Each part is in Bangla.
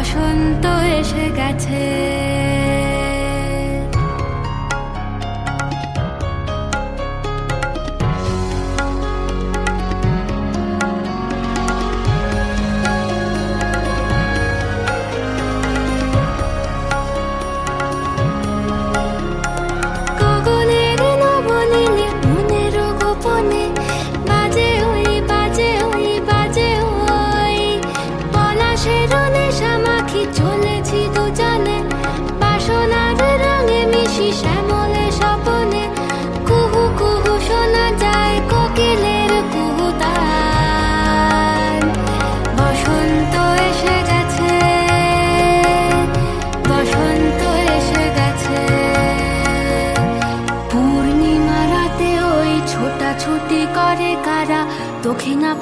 বসন্ত এসে গেছে।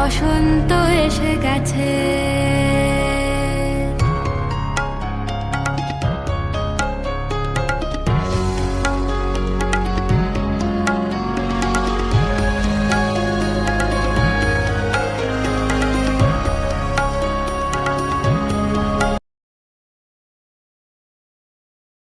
বসন্ত এসে গেছে।